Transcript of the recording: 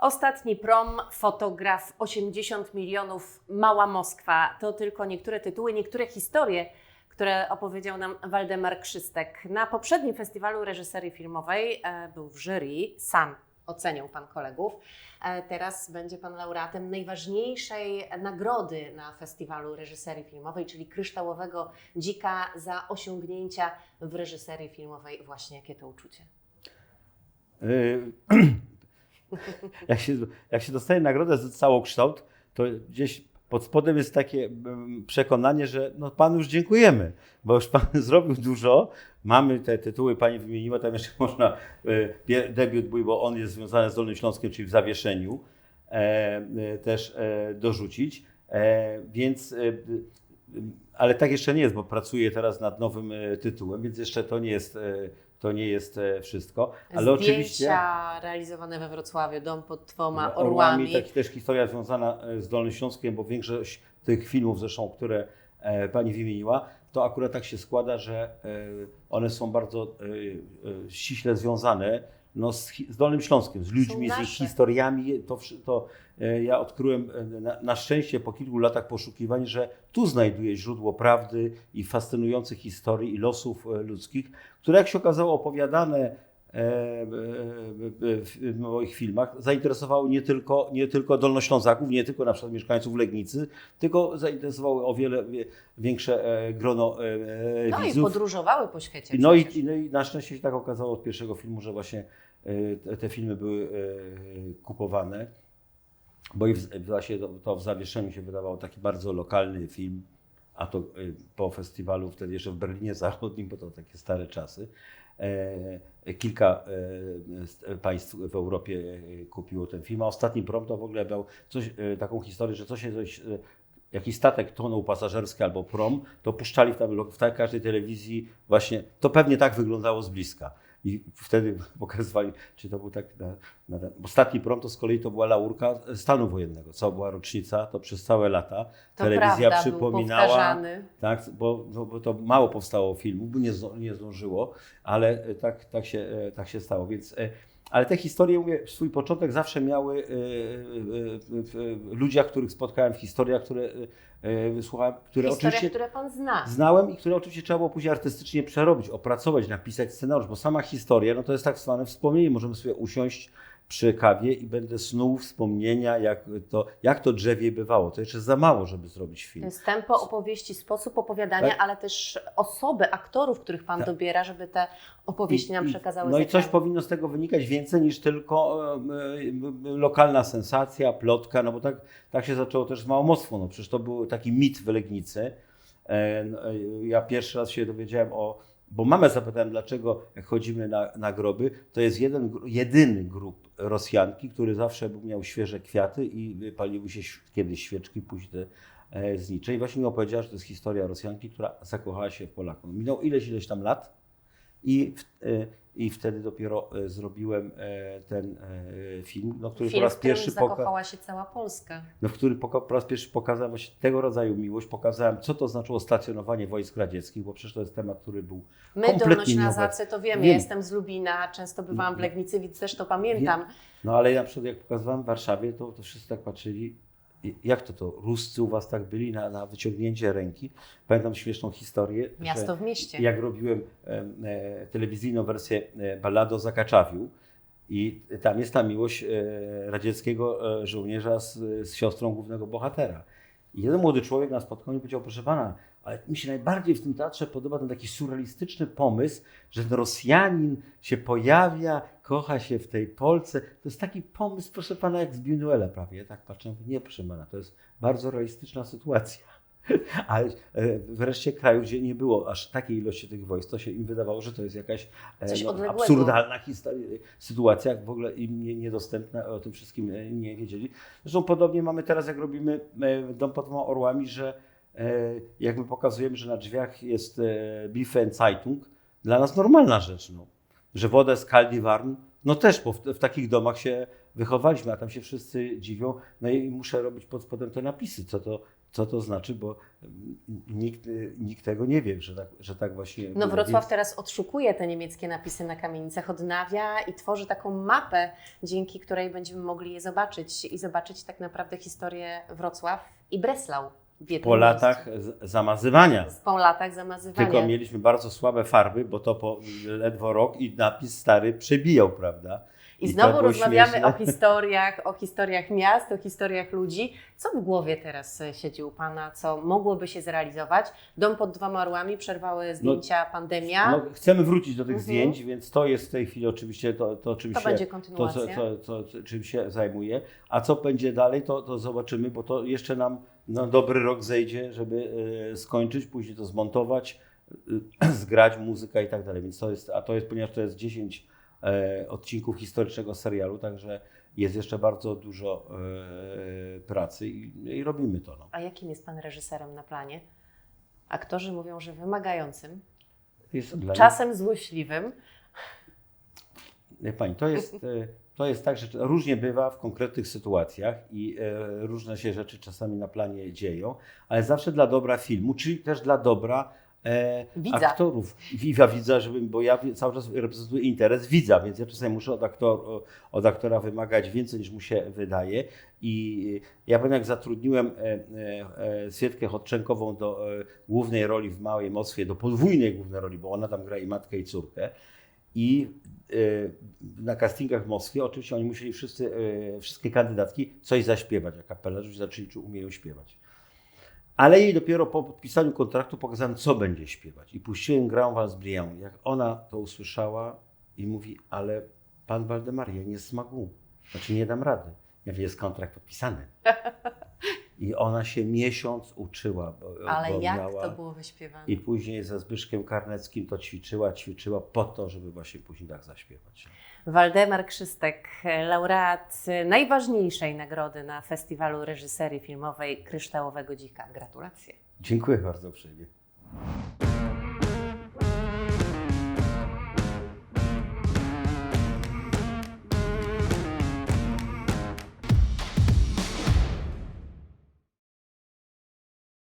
Ostatni prom, fotograf, 80 milionów, Mała Moskwa. To tylko niektóre tytuły, niektóre historie, które opowiedział nam Waldemar Krzystek. Na poprzednim festiwalu reżyserii filmowej e, był w jury, sam oceniał Pan kolegów. E, Teraz będzie Pan laureatem najważniejszej nagrody na festiwalu reżyserii filmowej, czyli Kryształowego Dzika za osiągnięcia w reżyserii filmowej. Właśnie jakie to uczucie? Jak, się, jak się dostaje nagrodę za całokształt, to gdzieś pod spodem jest takie mm, przekonanie, że no Panu już dziękujemy, bo już Pan zrobił dużo. Mamy te tytuły, Pani wymieniła, tam jeszcze można pie- debiut mój, bo on jest związany z Dolnym Śląskiem, czyli w zawieszeniu, e, e, też e, dorzucić. E, więc, e, ale tak jeszcze nie jest, bo pracuję teraz nad nowym e, tytułem, więc jeszcze to nie jest, e, to nie jest e, wszystko. Ale Zdjęcia oczywiście. realizowane we Wrocławiu, dom pod dwoma Orłami, orłami. tak, też historia związana e, z Dolnym Śląskiem, bo większość tych filmów zresztą, które e, Pani wymieniła, to akurat tak się składa, że one są bardzo ściśle związane no, z, z Dolnym Śląskiem, z ludźmi, z ich historiami. To, to e, ja odkryłem e, na, na szczęście po kilku latach poszukiwań, że tu znajduję źródło prawdy i fascynujących historii i losów e, ludzkich, które jak się okazało opowiadane w moich filmach zainteresowały nie tylko, nie tylko Dolnoślązaków, nie tylko na przykład mieszkańców Legnicy, tylko zainteresowały o wiele wie- większe e, grono e, e, No i widzów. podróżowały po świecie. No i, no i na szczęście się tak okazało od pierwszego filmu, że właśnie e, te, filmy były e, kupowane, bo i właśnie to, to w zawieszeniu się wydawało taki bardzo lokalny film, a to e, po festiwalu wtedy jeszcze w Berlinie Zachodnim, bo to takie stare czasy. E, Kilka e, z- państw w Europie e, kupiło ten film, a ostatni prom to w ogóle miał coś, e, taką historię, że coś, e, jakiś statek tonął pasażerski albo prom, to puszczali w, tam, w każdej telewizji właśnie, to pewnie tak wyglądało z bliska. I wtedy pokazywali, czy to był tak, na, na ten, ostatni prom to z kolei to była laurka stanu wojennego, co była rocznica, to przez całe lata to telewizja prawda, przypominała, tak, bo, no, bo to mało powstało filmów, bo nie, nie zdążyło, ale e, tak, tak, się, e, tak się stało. Więc, e, ale te historie, mówię, swój początek zawsze miały e, e, e, w ludziach, których spotkałem, w historiach, które e, wysłuchałem, które Historia, oczywiście które Pan zna. znałem i które oczywiście trzeba było później artystycznie przerobić, opracować, napisać scenariusz, bo sama historia, no to jest tak zwane wspomnienie. Możemy sobie usiąść przy kawie i będę snuł wspomnienia, jak to, jak to drzewie bywało. To jeszcze za mało, żeby zrobić film. jest tempo opowieści, sposób opowiadania, Tak. ale też osoby, aktorów, których Pan Tak. dobiera, żeby te opowieści nam I- i- przekazały No i coś powinno z tego wynikać więcej niż tylko e, e, lokalna sensacja, plotka, no bo tak, tak się zaczęło też z małomoctwo. No przecież to był taki mit w Legnicy. E, no, e, Ja pierwszy raz się dowiedziałem o, bo mamę zapytałem, dlaczego jak chodzimy na, na groby, to jest jeden, jedyny grup Rosjanki, który zawsze miał świeże kwiaty i paliły się kiedyś świeczki, później te e, znicze. I właśnie mi opowiedziała, że to jest historia Rosjanki, która zakochała się w Polaku. Minął ileś, ileś tam lat i, w, e, i wtedy dopiero e, zrobiłem e, ten film, no, który Film, po raz którym pierwszy poka- zakochała się cała Polska. no, w który poka- po raz pierwszy pokazałem właśnie tego rodzaju miłość, pokazałem, co to znaczyło stacjonowanie wojsk radzieckich, bo przecież to jest temat, który był My, kompletnie Dolnoślązacy, to wiemy, Wiem. ja jestem z Lubina, często bywałam w. Legnicy, więc też to pamiętam. No ale na przykład jak pokazywałem w Warszawie, to, to wszyscy tak patrzyli, jak to to, Ruscy u was tak byli na, na wyciągnięcie ręki. Pamiętam śmieszną historię, Miasto w mieście. jak robiłem e, telewizyjną wersję e, ballady o Zakaczawiu i tam jest ta miłość e, radzieckiego e, żołnierza z, z siostrą głównego bohatera. I jeden młody człowiek na spotkaniu powiedział, proszę pana, ale mi się najbardziej w tym teatrze podoba ten taki surrealistyczny pomysł, że ten Rosjanin się pojawia, kocha się w tej Polce. To jest taki pomysł, proszę pana, jak z Buñuela prawie. Tak patrzę, nie proszę pana, to jest bardzo realistyczna sytuacja. Ale wreszcie kraju, gdzie nie było aż takiej ilości tych wojsk, to się im wydawało, że to jest jakaś e, odległego. absurdalna historia, sytuacja, w ogóle im nie, niedostępna, o tym wszystkim e, nie wiedzieli. Zresztą podobnie mamy teraz, jak robimy e, Dom pod dwoma orłami, że jak my pokazujemy, że na drzwiach jest Biffen Zeitung, dla nas normalna rzecz, no. że woda z Kaldi Warn, no też, bo w, w takich domach się wychowaliśmy, a tam się wszyscy dziwią. No i muszę robić pod spodem te napisy, co to, co to znaczy, bo mm, nikt, y, nikt tego nie wie, że tak, że tak właśnie No. Wrocław Więc- teraz odszukuje te niemieckie napisy na kamienicach, odnawia i tworzy taką mapę, dzięki której będziemy mogli je zobaczyć i zobaczyć tak naprawdę historię Wrocław i Breslau po latach zamazywania. Po latach zamazywania. Tylko mieliśmy bardzo słabe farby, bo to po ledwo rok i napis stary przebijał, prawda? I I to znowu rozmawiamy śmieszne. o historiach, o historiach miast, o historiach ludzi. Co w głowie teraz e, siedzi u Pana, co mogłoby się zrealizować? Dom pod dwoma orłami, przerwały zdjęcia, pandemia. No, chcemy wrócić do tych Mhm. zdjęć, więc to jest w tej chwili oczywiście to, to, czym to się, będzie to, kontynuacja. co, co, co, czym się zajmuje. A co będzie dalej, to, to zobaczymy, bo to jeszcze nam na dobry rok zejdzie, żeby e, skończyć, później to zmontować, e, zgrać muzyka i tak dalej. Więc to jest, a to jest, ponieważ to jest 10 e, odcinków historycznego serialu, także jest jeszcze bardzo dużo e, pracy i, i robimy to. No. A jakim jest Pan reżyserem na planie? Aktorzy mówią, że wymagającym, mnie- czasem złośliwym. Wie Pani, to jest, e, to jest tak, że różnie bywa w konkretnych sytuacjach i e, różne się rzeczy czasami na planie dzieją, ale zawsze dla dobra filmu, czyli też dla dobra e, Widza. aktorów. Widza, widza, żebym, bo ja cały czas reprezentuję interes widza, więc ja czasami muszę od, aktor, od aktora wymagać więcej niż mu się wydaje. I ja pamiętam, jak zatrudniłem e, e, e, Swietkę Chodczenkową do e, głównej roli w Małej Moskwie, do podwójnej głównej roli, bo ona tam gra i matkę i córkę. I e, na castingach w Moskwie oczywiście oni musieli wszyscy, e, wszystkie kandydatki coś zaśpiewać, a kapelarze zaczęli, czy umieją śpiewać. Ale jej dopiero po podpisaniu kontraktu pokazałem, co będzie śpiewać. I puściłem Grę Was Briand. Jak ona to usłyszała i mówi, ale pan Waldemar, ja nie smagu. Znaczy nie dam rady. Ja mówię, jest kontrakt podpisany. I ona się miesiąc uczyła. Bo, Ale bo jak miała... to było wyśpiewane? I później ze Zbyszkiem Karneckim to ćwiczyła, ćwiczyła po to, żeby właśnie później tak zaśpiewać. Waldemar Krzystek, laureat najważniejszej nagrody na Festiwalu Reżyserii Filmowej Kryształowego Dzika. Gratulacje. Dziękuję bardzo uprzejmie.